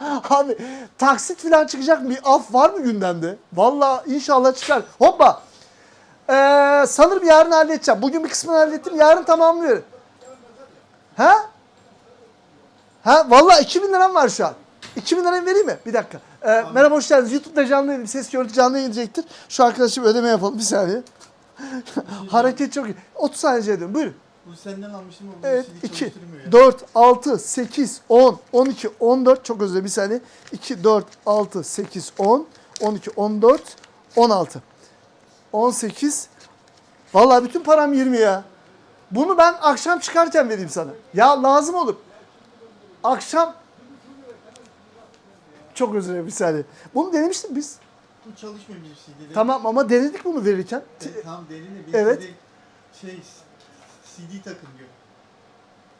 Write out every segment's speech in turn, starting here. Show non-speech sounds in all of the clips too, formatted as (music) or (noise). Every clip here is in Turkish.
(laughs) Abi taksit falan çıkacak mı? Bir af var mı gündemde? Vallahi inşallah çıkar. Hoppa. Ee, sanırım yarın halledeceğim. Bugün bir kısmını hallettim. Yarın tamamlıyorum. Ha? Ha? Vallahi 2000 liram var şu an. 2000 liramı vereyim mi? Bir dakika. Ee, merhaba hoş geldiniz. YouTube'da canlı yayın. Ses görüntü canlı yayınlayacaktır. Şu arkadaşım ödeme yapalım. Bir saniye. (laughs) Hareket çok iyi. 30 saniye ediyorum. Buyurun. Bu senden almıştım ama bu Evet CD 2, çalıştırmıyor ya. 4, 6, 8, 10, 12, 14 çok özür dilerim bir saniye. 2, 4, 6, 8, 10, 12, 14, 16, 18. Vallahi bütün param 20 ya. Bunu ben akşam çıkarken vereyim sana. Ya lazım olur. Akşam çok özür dilerim bir saniye. Bunu denemiştik biz. Bu çalışmıyor bizim CD'de. Tamam ama denedik bunu verirken. Evet, tamam derine bir Evet. CD şey CD takın diyor.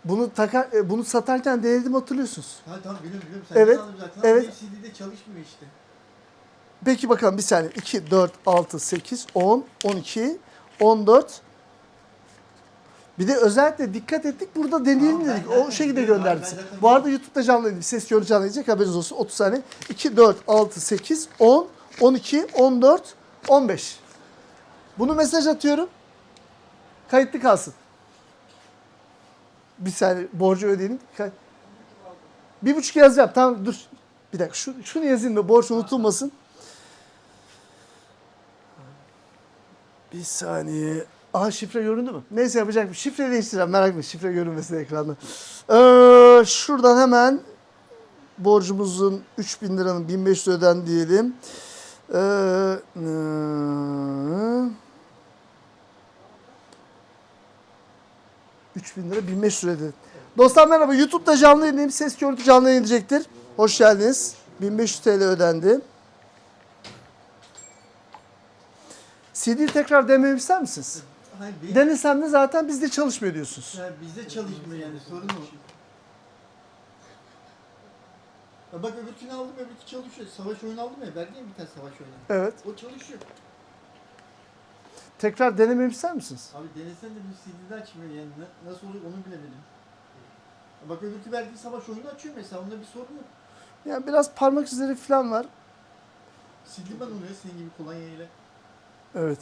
Bunu takar, e, bunu satarken denedim hatırlıyorsunuz. Ha tamam biliyorum biliyorum. Sen Evet, zaten. evet. CD'de çalışmıyor işte. Peki bakalım bir saniye. 2, 4, 6, 8, 10, 12, 14. Bir de özellikle dikkat ettik burada deneyelim ben dedik. zaten O şekilde gönderdik. ben Bu arada YouTube'da canlı yayın. Ses görüntü canlı yayınlayacak haberiniz olsun. 30 saniye. 2, 4, 6, 8, 10, 12, 14, 15. Bunu mesaj atıyorum. Kayıtlı kalsın. Bir saniye borcu ödeyelim. Bir buçuk yazacağım. Tamam dur. Bir dakika şu, şunu yazayım da borç unutulmasın. Bir saniye. Aha şifre göründü mü? Neyse yapacak bir şifre değiştireceğim. Merak etme şifre görünmesin ekranda. Ee, şuradan hemen borcumuzun 3000 liranın 1500 öden diyelim. Ee, ee, 3000 lira 1500 lira dedi. Dostlar merhaba. YouTube'da canlı yayındayım. Ses görüntü canlı yayınlayacaktır. Hoş geldiniz. 1500 TL ödendi. CD tekrar denememi ister misiniz? Hayır Denesem de zaten bizde çalışmıyor diyorsunuz. ya bizde çalışmıyor yani sorun o. Ya bak öbürkünü aldım öbürkü çalışıyor. Savaş oyunu aldım ya verdi ya bir tane savaş oyunu. Evet. O çalışıyor. Tekrar denememi ister misiniz? Abi denesen de bir CD'de açmıyor yani Na- nasıl oluyor onu bilemedim. Bak öbürkü verdiği savaş oyunu açıyor mesela onda bir sorun yok. Yani biraz parmak izleri falan var. Sildim ben onu ya senin gibi kolonya ile. Evet.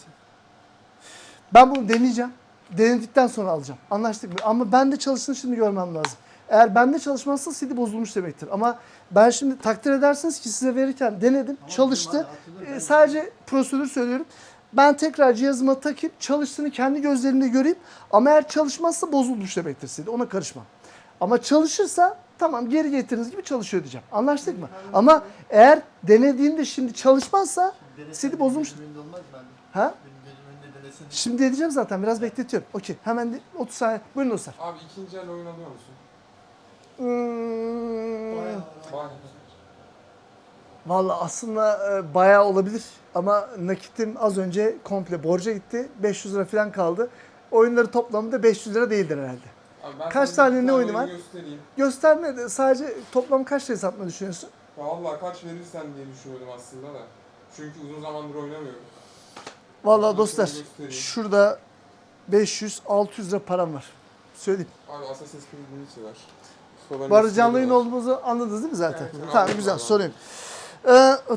Ben bunu deneyeceğim. Denedikten sonra alacağım. Anlaştık mı? Ama bende çalıştığını şimdi görmem lazım. Eğer bende çalışmazsa CD bozulmuş demektir. Ama ben şimdi takdir edersiniz ki size verirken denedim, Ama çalıştı. abi, hatırlıyorum Ee, sadece prosedür söylüyorum. Ben tekrar cihazıma takıp çalıştığını kendi gözlerimle göreyim. Ama eğer çalışmazsa bozulmuş demektir CD. Ona karışmam. Ama çalışırsa tamam geri getiriniz gibi çalışıyor diyeceğim. Anlaştık mı? Ama eğer denediğimde şimdi çalışmazsa CD bozulmuş. ha? Şimdi edeceğim zaten biraz bekletiyorum. Okey hemen de 30 saniye. Buyurun dostlar. Abi ikinci el oyun alıyor musun? Hmm, Bayağı. Var. Valla aslında e, bayağı olabilir ama nakitim az önce komple borca gitti. 500 lira falan kaldı. Oyunları toplamında 500 lira değildir herhalde. Abi ben Kaç sana bir tane ne oyunu var? Göstereyim. Gösterme de sadece toplam kaç lira satmayı düşünüyorsun? Vallahi kaç verirsen diye düşünüyordum aslında da. Çünkü uzun zamandır oynamıyorum. Valla dostlar göstereyim. şurada 500-600 lira param var. Söyleyeyim. Abi Assassin's Creed Unity var. Stolar'ın Bu arada eskileri canlı yayın var. olduğumuzu anladınız değil mi zaten? Evet, evet, tamam anladım güzel abi. sorayım. Ee,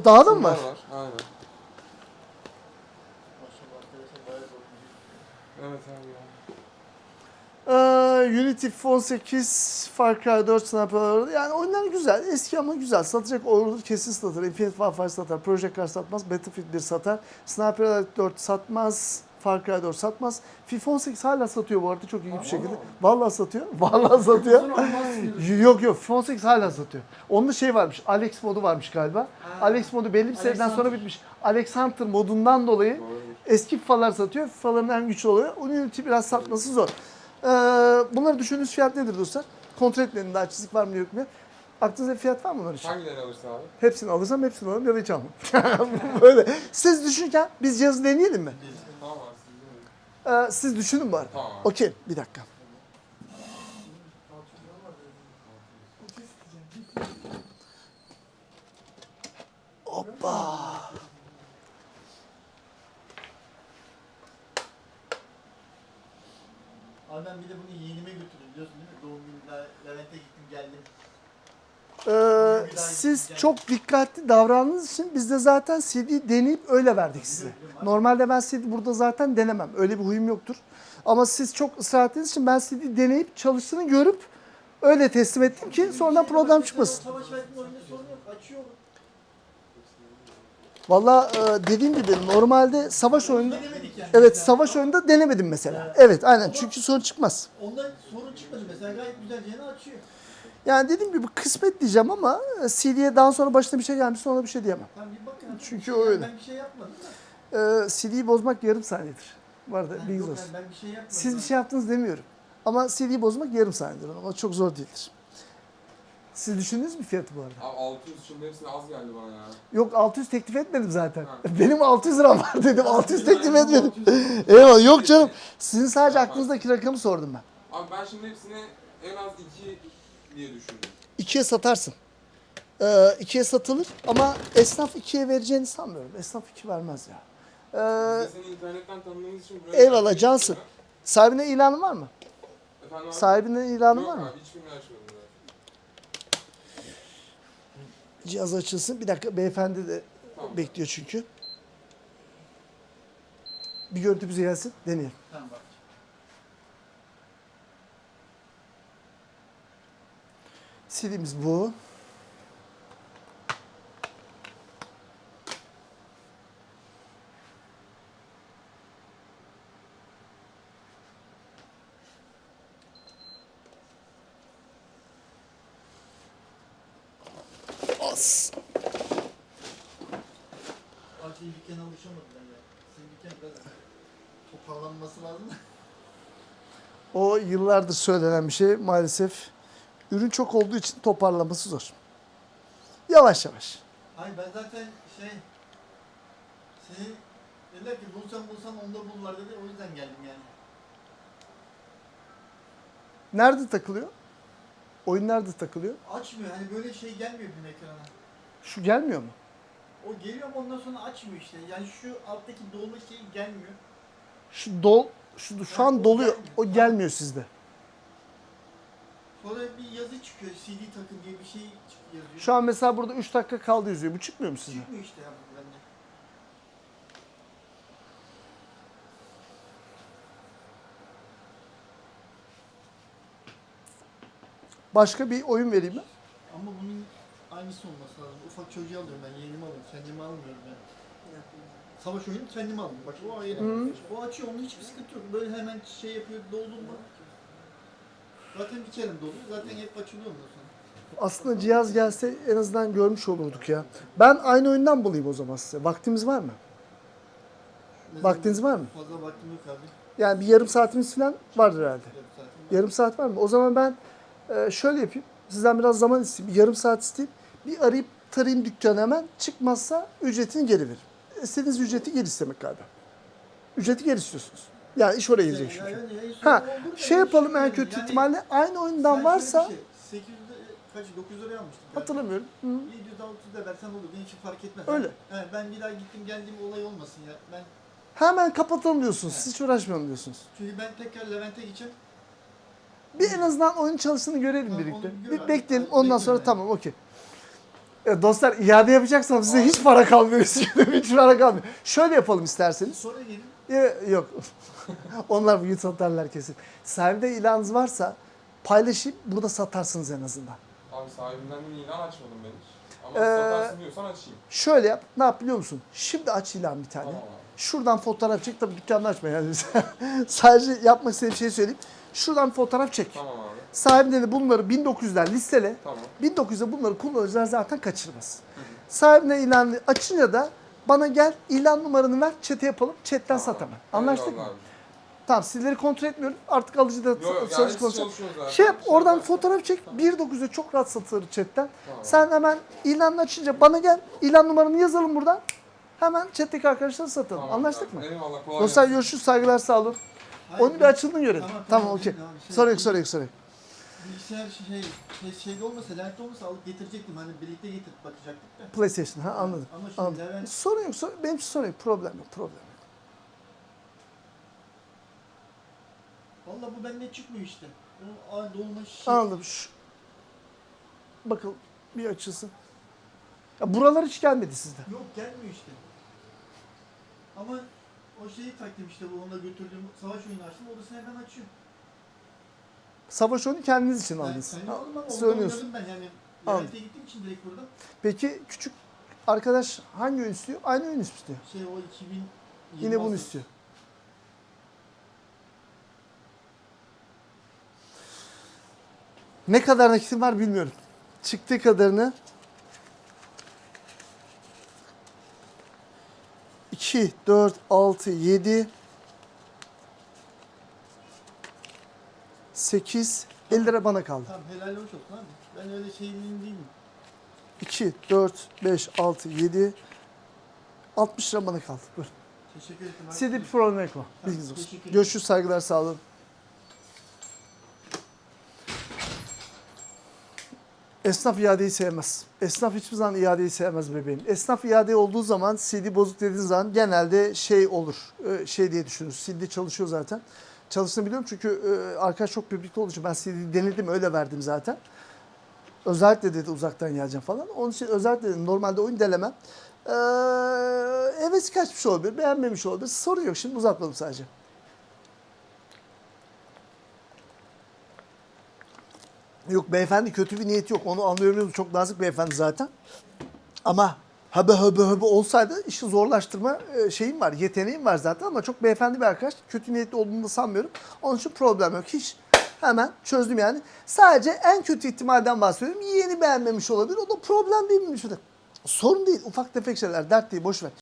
daha da mı Şunlar var? Aynen. Evet abi ya. Ee, Unity 18, Far Cry 4 Sniper yani oyunlar güzel, eski ama güzel. Satacak olur kesin satar. Infinite Warfare satar, Project Cars satmaz, Battlefield 1 satar, Sniper Elite 4 satmaz, Far Cry 4 satmaz. FIFA 18 hala satıyor bu arada çok iyi bir şekilde. Vallahi satıyor. (laughs) Vallahi satıyor. yok yok FIFA 18 hala satıyor. Onda şey varmış, Alex modu varmış galiba. Alex modu belli bir seneden sonra Alexander. bitmiş. Alex Hunter modundan dolayı. Eski FIFA'lar satıyor. FIFA'ların en güçlü oluyor. Unity biraz satması zor. Ee, bunları düşündüğünüz fiyat nedir dostlar? Kontrol etmenin daha çizik var mı yok mu? Aklınızda bir fiyat var mı bunlar için? Hangilerini alırsın abi? Hepsini alırsam hepsini alırım ya da hiç almam. (laughs) Böyle. Siz düşünürken biz cihazı deneyelim mi? Tamam abi? Ee, siz düşünün bari. Tamam. Okey bir dakika. Hoppa. Abi ben bir de bunu yeğenime götürdüm biliyorsun değil mi? Doğum gününde Levent'e gittim geldim. Siz çok dikkatli davrandığınız için biz de zaten CD deneyip öyle verdik size. Normalde ben CD burada zaten denemem. Öyle bir huyum yoktur. Ama siz çok ısrar ettiğiniz için ben CD deneyip çalıştığını görüp öyle teslim ettim ki sonradan problem çıkmasın. Valla e, dediğim gibi normalde savaş oyunda evet savaş oyunda denemedim mesela. Evet aynen çünkü sorun çıkmaz. Onda sorun çıkmadı mesela gayet güzel yeni açıyor. Yani dediğim gibi kısmet diyeceğim ama e, CD'ye daha sonra başına bir şey gelmiş sonra bir şey diyemem. Tamam bir bakın. Çünkü Yani öyle. Ben bir şey yapmadım da. E, CD'yi bozmak yarım saniyedir. Bu arada Yani bilginiz olsun. yani ben bir şey yapmadım. Siz bir şey yaptınız demiyorum. Ama CD'yi bozmak yarım saniyedir. Ama çok zor değildir. Siz düşündünüz mü fiyatı bu arada? Abi 600 şimdi hepsine az geldi bana ya. Yok 600 teklif etmedim zaten. Ha. (laughs) Benim 600 liram var (laughs) dedim. 600 teklif (laughs) etmedim. Eyvallah yok canım. Sizin sadece aklınızdaki rakamı sordum ben. Abi ben şimdi hepsini en az 2 diye düşündüm. İkiye satarsın. Ee, ikiye satılır ama esnaf ikiye vereceğini sanmıyorum. Esnaf iki vermez ya. Ee, Biz de seni internetten tanıdığımız için buraya eyvallah, geldik. cansın. sahibine ilanı var mı? Efendim abi? Sahibinden ilanı Yok var mı? abi hiçbirini açmadım ben. Cihaz açılsın. Bir dakika beyefendi de Tamam. bekliyor çünkü. Bir görüntü bize gelsin. Deneyelim. Tamam bak. CD'miz bu. As. Fatih dükkana alışamadılar ya. Senin dükkan biraz toparlanması lazım da. O yıllardır söylenen bir şey maalesef. Ürün çok olduğu için toparlaması zor. Yavaş yavaş. Hayır ben zaten şey seni dediler ki bulsam bulsam onda bulurlar dedi o yüzden geldim yani. Nerede takılıyor? Oyun nerede takılıyor? Açmıyor hani böyle şey gelmiyor bir ekrana. Şu gelmiyor mu? O geliyor ama ondan sonra açmıyor işte. Yani şu alttaki dolma şey gelmiyor. Şu dol şu şu an doluyor. O gelmiyor sizde. Sonra bir yazı çıkıyor CD takın diye bir şey çık- yazıyor. Şu an mesela burada 3 dakika kaldı yazıyor. Bu çıkmıyor mu sizde? çıkmıyor işte ya bu bende. Başka bir oyun vereyim mi? Ama bunun aynısı olması lazım. Ufak çocuğu alıyorum ben yeğenimi alıyorum. Kendimi almıyorum yani. Savaş oyunu kendimi aldım. Bak o ayrı. Hı. O açıyor onun hiçbir sıkıntı yok. Böyle hemen şey yapıyor doldurma. Zaten bir kere doluyor. Zaten hep açılıyor ondan sonra. Aslında cihaz gelse en azından görmüş olurduk ya. Ben aynı oyundan bulayım o zaman size. Vaktimiz var mı? Ne Vaktiniz var mı? Fazla vaktim yok abi. Yani bir yarım saatimiz falan vardır herhalde. Yarım saatim var. Yarım saat var mı? O zaman ben e, şöyle yapayım. Sizden biraz zaman isteyeyim. Bir yarım saat isteyeyim. Bir arayıp tarayayım dükkanı hemen. Çıkmazsa ücretini geri veririm. İstediğiniz ücreti geri istemek galiba. Ücreti geri istiyorsunuz. Yani iş oraya gidecek çünkü. Ha, şey yapalım en kötü ihtimalle aynı oyundan varsa şöyle bir şey, 800 kaç 900 liraya almıştım. galiba. hatırlamıyorum. Hı. 700 600 da versen olur. Benim için fark etmez. Öyle. He, ben bir daha gittim geldiğim olay olmasın ya. Ben Hemen kapatalım diyorsunuz. Siz hiç uğraşmayalım diyorsunuz. çünkü ben tekrar Levent'e gideceğim. Bir en azından oyun çalıştığını görelim Tamam, birlikte. onu bir bekleyelim. abi. Ondan sonra yani. tamam okey. Ya dostlar iade yapacaksam size hiç para kalmıyor. (laughs) hiç para kalmıyor. Şöyle yapalım isterseniz. Sonra gelin. Yok. (laughs) Onlar bugün satarlar kesin. Sahibinde ilanınız varsa paylaşıp burada satarsınız en azından. Abi sahibinden ilan açmadım ben hiç. Ama Ee, satarsın diyorsan açayım. Şöyle yap. Ne yap biliyor musun? Şimdi aç ilan bir tane. Tamam abi. Şuradan fotoğraf çek. Tabii dükkanını açma yani. (laughs) Sadece yapmak istediğim şeyi söyleyeyim. Şuradan fotoğraf çek. Tamam abi. Sahibinde de bunları 1900'ler listele. Tamam. 1900'de bunları kullanıcılar zaten kaçırmaz. Sahibine ilanı açınca da bana gel ilan numaranı ver çete yapalım chatten sat hemen. Anlaştık mı? Abi. Tamam sizleri kontrol etmiyorum. Artık alıcı da Yok yok yani konuşacak. Şey yap oradan yaparsın. fotoğraf çek. 1.9'da çok rahat satılır chatten. Tamam. Sen hemen ilanını açınca bana gel. ilan numaranı yazalım buradan. Hemen chatteki arkadaşlara satalım. Tamam, Anlaştık tamam. mı? Eyvallah kolay Dostlar görüşürüz. Saygılar sağ olun. Hayır, Onun bir açılımını görelim. Tamam, Tamam, tamam, okey. tamam, şey- Sorun yok yok. Bilgisayar şey, şey şeyde olmasa, Levent'te olmasa alıp getirecektim. Hani birlikte getirip bakacaktık da. PlayStation ha anladım. Ama şimdi anladım. Levent Sorun yok. Sorun, benim için sorun yok. Problem yok. Problem yok. Valla bu bende çıkmıyor işte. O dolma şey. Anladım. Şu... Bakalım bir açılsın. Ya buralar hiç gelmedi sizde. Yok gelmiyor işte. Ama o şeyi taktım işte bu onunla götürdüğüm savaş oyunu açtım odasını hemen açıyor. Savaş oyunu kendiniz için Ben aldınız. kendim Ha, siz ben yani. Anladım. Gittiğim için direkt burada. Peki küçük arkadaş hangi oyun istiyor? Aynı oyun istiyor. Şey o 2000 Yine bunu istiyor. Ne kadar nakitim var bilmiyorum. Çıktığı kadarını 2, 4, 6, 7 8 50 lira bana kaldı. Tamam helal hoş olsun abi. Ben öyle şeyinin değilim. 2, 4, 5, 6, 7 60 lira bana kaldı. Buyurun. Teşekkür ederim. abi. Bir problem yok mu? Bilginiz olsun. teşekkür ederim. Görüşürüz saygılar sağ olun. Esnaf iadeyi sevmez. Esnaf hiçbir zaman iadeyi sevmez bebeğim. Esnaf iade olduğu zaman CD bozuk dediğin zaman genelde şey olur. e, Şey diye düşünürüz. CD çalışıyor zaten. Çalıştığını biliyorum çünkü e, arkadaş çok birlikte olduğu için ben CD denedim öyle verdim zaten. Özellikle dedi uzaktan geleceğim falan. Onun için özellikle dedim normalde oyun delemem. Ee, hevesi kaçmış olabilir, beğenmemiş olabilir. Sorun yok şimdi uzatmadım sadece. Yok beyefendi kötü bir niyeti yok. Onu anlıyorum. Çok nazik beyefendi zaten. Ama höbe höbe höbe olsaydı işi zorlaştırma e, şeyim var, yeteneğim var zaten ama çok beyefendi bir arkadaş. Kötü niyetli olduğunu da sanmıyorum. Onun için problem yok. Hiç hemen çözdüm yani. Sadece en kötü ihtimalden bahsediyorum. Yeğeni beğenmemiş olabilir. O da problem değil mi? Sorun değil. Ufak tefek şeyler. Dert değil. Boş ver.